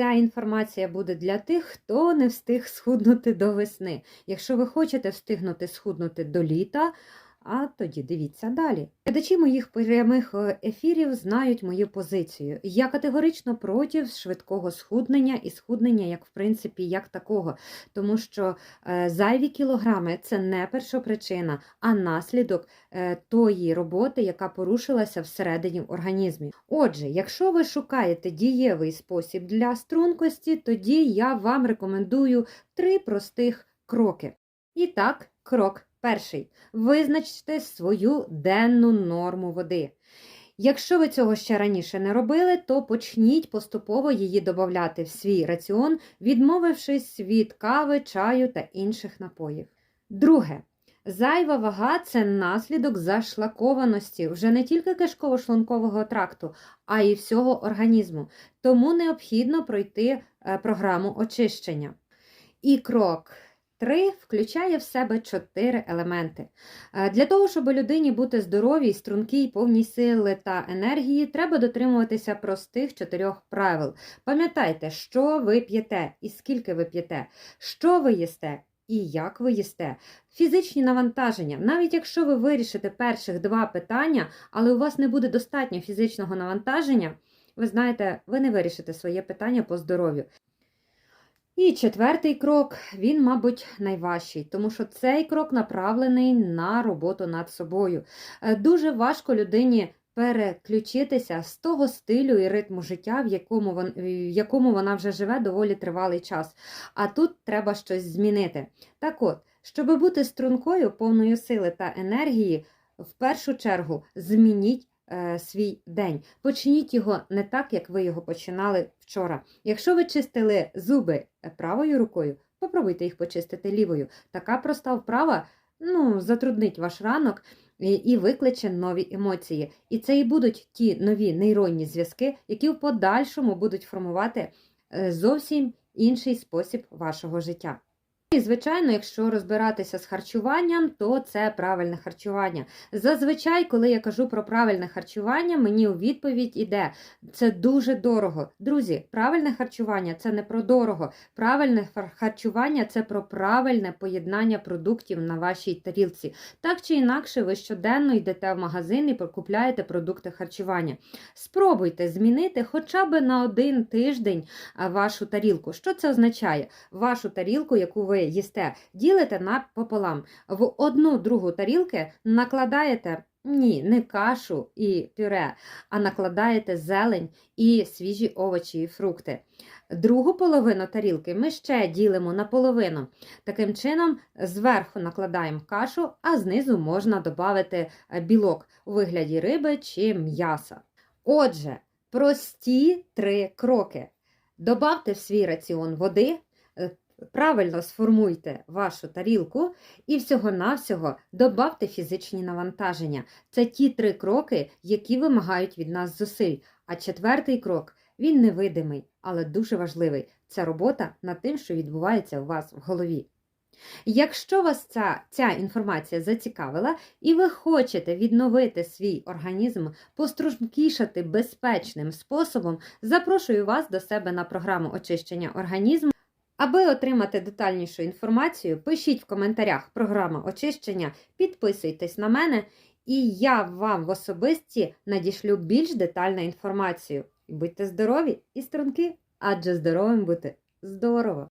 ця інформація буде для тих, хто не встиг схуднути до весни. Якщо ви хочете встигнути схуднути до літа, а тоді дивіться далі. Глядачі моїх прямих е, ефірів знають мою позицію. Я категорично проти швидкого схуднення і схуднення, як в принципі, як такого, тому що е, зайві кілограми це не першопричина, а наслідок е, тої роботи, яка порушилася всередині в організмі. Отже, якщо ви шукаєте дієвий спосіб для стрункості, тоді я вам рекомендую три простих кроки. І так, крок перший. Визначте свою денну норму води. Якщо ви цього ще раніше не робили, то почніть поступово її додати в свій раціон, відмовившись від кави, чаю та інших напоїв. Друге. Зайва вага це наслідок зашлакованості вже не тільки кишково-шлункового тракту, а й всього організму. Тому необхідно пройти е, програму очищення. І крок 3 включає в себе 4 елементи. Е, Для того, щоб людині бути здоровій, стрункій, повній сили та енергії, треба дотримуватися простих чотирьох правил. Пам'ятайте, що ви п'єте і скільки ви п'єте, що ви їсте і як ви їсте. Фізичні навантаження. Навіть якщо ви вирішите перших два питання, але у вас не буде достатньо фізичного навантаження, ви знаєте, ви не вирішите своє питання по здоров'ю. І четвертий крок, він, мабуть, найважчий, тому що цей крок направлений на роботу над собою. Е, Дуже важко людині переключитися з того стилю і ритму життя, в якому, вон, в якому вона вже живе доволі тривалий час. А тут треба щось змінити. Так от, щоб бути стрункою, повною сили та енергії, в першу чергу змініть свій день. Почніть його не так, як ви його починали вчора. Якщо ви чистили зуби правою рукою, попробуйте їх почистити лівою. Така проста вправа ну, затруднить ваш ранок і- і викличе нові емоції. І це і будуть ті нові нейронні зв'язки, які в подальшому будуть формувати е, зовсім інший спосіб вашого життя. І, звичайно, якщо розбиратися з харчуванням, то це правильне харчування. Зазвичай, коли я кажу про правильне харчування, мені у відповідь іде це дуже дорого. Друзі, правильне харчування це не про дорого. Правильне харчування це про правильне поєднання продуктів на вашій тарілці. Так чи інакше, ви щоденно йдете в магазин і купляєте продукти харчування. Спробуйте змінити хоча б на один тиждень вашу тарілку. Що це означає? Вашу тарілку, яку ви їсте, ділите напополам. В одну другу тарілки накладаєте. Ні, не кашу і пюре, а накладаєте зелень і свіжі овочі і фрукти. Другу половину тарілки ми ще ділимо на половину. Таким чином, зверху накладаємо кашу, а знизу можна додати е, білок у вигляді риби чи м'яса. Отже, прості три кроки. Добавте в свій раціон води, е, правильно сформуйте вашу тарілку і всього-навсього добавте фізичні навантаження. Це ті три кроки, які вимагають від нас зусиль. А четвертий крок він невидимий, але дуже важливий. Це робота над тим, що відбувається у вас в голові. Якщо вас ця, ця інформація зацікавила і ви хочете відновити свій організм, пострункішати безпечним способом, запрошую вас до себе на програму очищення організму. Аби отримати детальнішу інформацію, пишіть в коментарях програма очищення, підписуйтесь на мене, і я вам в особисті надішлю більш детальну інформацію. Будьте здорові і струнки, адже здоровим бути здорово!